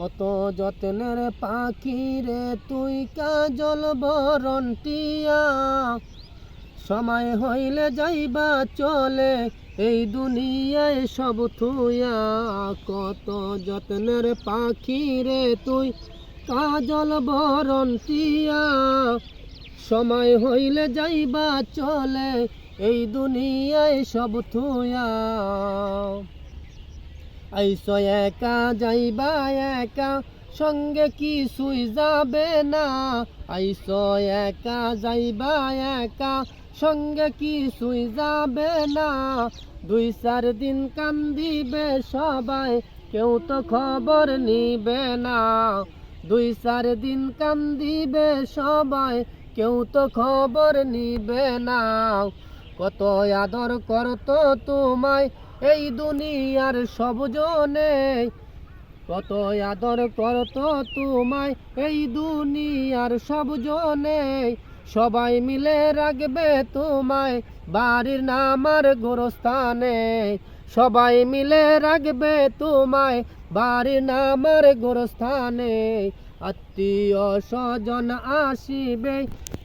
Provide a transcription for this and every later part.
কত যত্নের পাখি রে তুই কাজল বরণ টিয়া সময় হইলে যাইবা চলে এই দুনিয়ায় সব থুয়া। কত যত্নের পাখি রে তুই কাজল বরণ টিয়া সময় হইলে যাইবা চলে এই দুনিয়ায় সব থুয়া। আইসো একা, যাইবা একা, সঙ্গে কিছুই যাবে না। আইসো একা, যাইবা একা, সঙ্গে কিছুই যাবে না। দুই চার দিন কান্দিবে সবাই, কেউ তো খবর নিবে না। দুই চার দিন কান্দিবে সবাই, কেউ তো খবর নিবে না। কত আদর করতো তোমায় এই দুনিয়ার সব জনে কত আদর করতো তোমায়। এই দুনিয়ার সব জনে সবাই মিলে রাখবে তোমায়। বাড়ির নামার গোরস্থানে সবাই মিলে রাখবে তোমায়। বাড়ির নামার গোরস্থানে আত্মীয় স্বজন আসিবে,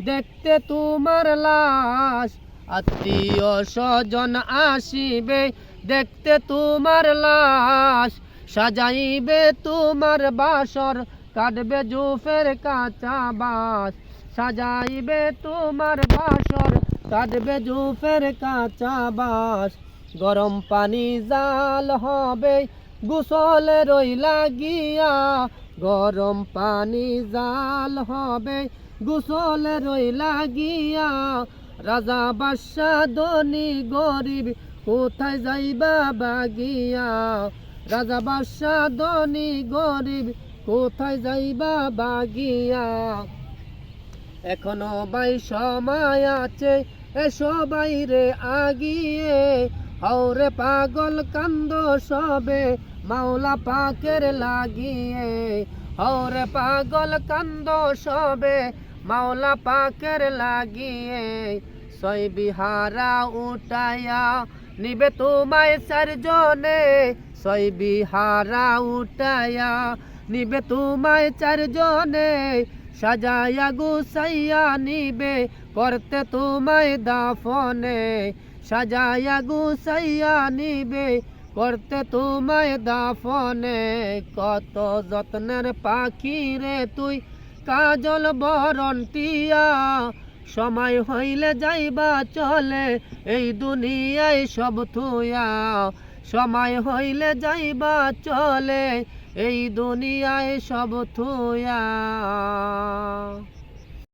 দেখতে তোমার লাশ। আত্মীয় স্বজন আসিবে দেখতে তোমার লাশ, সাজাইবে তোমার বাসর, কাটবে জুফের কাঁচা বাস সাজাইবে তোমার বাসর, কাটবে জুফের কাঁচা বাস গরম পানি জাল হবে, গোসল রই লাগিয়া গরম পানি জাল হবে, গোসল রই লাগিয়া রাজা বাদশাহ ধনী গরিব কোথায় যাইবা বাগিয়া? রাজা বাদশাহ ধনী গরিব, কোথায় যাইবা বাগিয়া? এখনও বাই সময় আছে এ সবাই রে আগিয়ে। হৌরে পাগল কান্দ সবে, মাওলা পাকের লাগিয়ে। হৌরে পাগল কান্দ সবে, মাওলা পাকের লাগিয়ে। সই বিহারা উঠায়া নিবে তোমায় চারজনে সই বিহারা উঠায়া। নিবে তোমায় চারজনে সাজায়া গুসাইয়া নিবে, করতে তোমায় দাফনে। সাজায়া গুসাইয়া নিবে, করতে তোমায় দাফনে। কত যত্নের পাখি রে তুই, কাজল বরণ টিয়া। সময় হইলে যাইবা চলে, এই দুনিয়ায় সব থুয়া সময় হইলে যাইবা চলে, এই দুনিয়ায় সব থুয়া